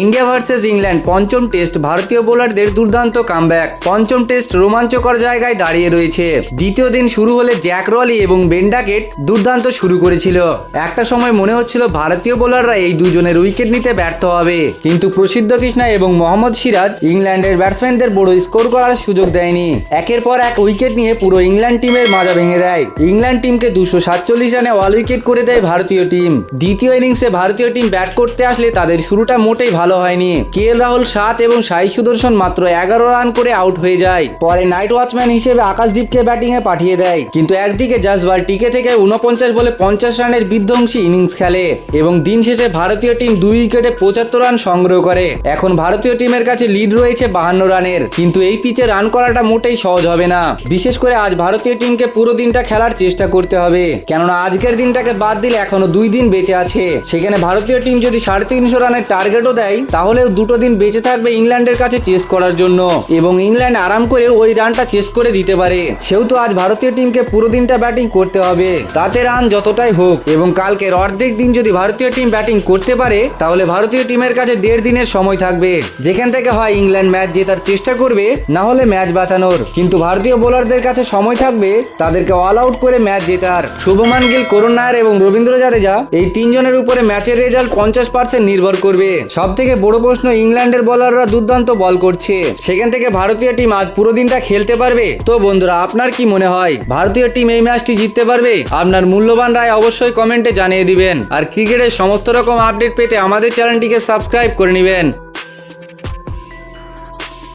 India versus England পঞ্চম test ভারতীয় বোলারদের দুর্দান্ত কামব্যাক। পঞ্চম টেস্ট রোমাঞ্চকর জায়গায় দাঁড়িয়ে রয়েছে। দ্বিতীয় দিন শুরু হলে জ্যাক রলি এবং বেন্ডাকেট দুর্দান্ত শুরু করেছিল। একটা সময় মনে হচ্ছিল ভারতীয় বোলাররা এই দুজনের উইকেট নিতে ব্যর্থ হবে। কিন্তু প্রসিদ্ধ কৃষ্ণা এবং মোহাম্মদ সিরাজ ইংল্যান্ডের ব্যাটসম্যানদের বড় স্কোর করার সুযোগ দেয়নি। একের পর এক উইকেট নিয়ে পুরো ইংল্যান্ড টিমের মাজা ভেঙে দেয়। ইংল্যান্ড টিমকে দুশো সাতচল্লিশ রানে অল উইকেট করে দেয় ভারতীয় টিম। দ্বিতীয় ইনিংসে ভারতীয় টিম ব্যাট করতে আসলে তাদের শুরুটা মোটেই ভালো হয়নি। কে এল রাহুল সাত এবং সাই সুদর্শন মাত্র এগারো রান করে আউট হয়ে যায়। পরে নাইট ওয়াচম্যান হিসেবে আকাশদীপকে ব্যাটিং এ পাঠিয়ে দেয়। কিন্তু একদিকে জাসবার টিকে থেকে উনপঞ্চাশ বলে পঞ্চাশ রানের বিধ্বংসী ইনিংস খেলে এবং দিন শেষে ভারতীয় টিম দুই উইকেটে পঁচাত্তর রান সংগ্রহ করে। এখন ভারতীয় টিমের কাছে লিড রয়েছে বাহান্ন রানের, কিন্তু এই পিচে রান করাটা মোটেই সহজ হবে না। বিশেষ করে আজ ভারতীয় টিমকে পুরো দিনটা খেলার চেষ্টা করতে হবে। কেননা আজকের দিনটাকে বাদ দিলে এখনও দুই দিন বেঁচে আছে। সেখানে ভারতীয় টিম যদি সাড়ে তিনশো রানের টার্গেটও দেয় তাহলেও দুটো দিন বেঁচে থাকবে ইংল্যান্ডের কাছে চেস করার জন্য। এবং ইংল্যান্ড আরাম করে ওই রানটা চেস করে দিতে পারে। সেহেতু আজ ভারতীয় টিমকে পুরো দিনটা ব্যাটিং করতে হবে। তাতে রান যতটাই হোক, এবং কালকের অর্ধেক দিন যদি ভারতীয় টিম ব্যাটিং করতে পারে, তাহলে ভারতীয় টিমের কাছে দেড় দিনের সময় থাকবে। যেখান থেকে হয় ইংল্যান্ড ম্যাচ জেতার চেষ্টা করবে, না হলে ম্যাচ বাঁচানোর। কিন্তু ভারতীয় বোলারদের কাছে সময় থাকবে, তাদেরকে অল আউট করে ম্যাচ জেতার। শুভমান গিল, করুণ নায়ার এবং রবীন্দ্র জাদেজা এই তিনজনের উপরে ম্যাচের রেজাল্ট পঞ্চাশ পার্সেন্ট নির্ভর করবে। সব থেকে বড় প্রশ্ন ইংল্যান্ডের বলাররা দুর্দান্ত বল করছে। সেখান থেকে ভারতীয় টিম আজ পুরো দিনটা খেলতে পারবে। তো বন্ধুরা, আপনার কি মনে হয়, ভারতীয় টিম এই ম্যাচটি জিততে পারবে? আপনার মূল্যবান রায় অবশ্যই কমেন্টে জানিয়ে দিবেন। আর ক্রিকেটের সমস্ত রকম আপডেট পেতে আমাদের চ্যানেলটিকে সাবস্ক্রাইব করে নেবেন।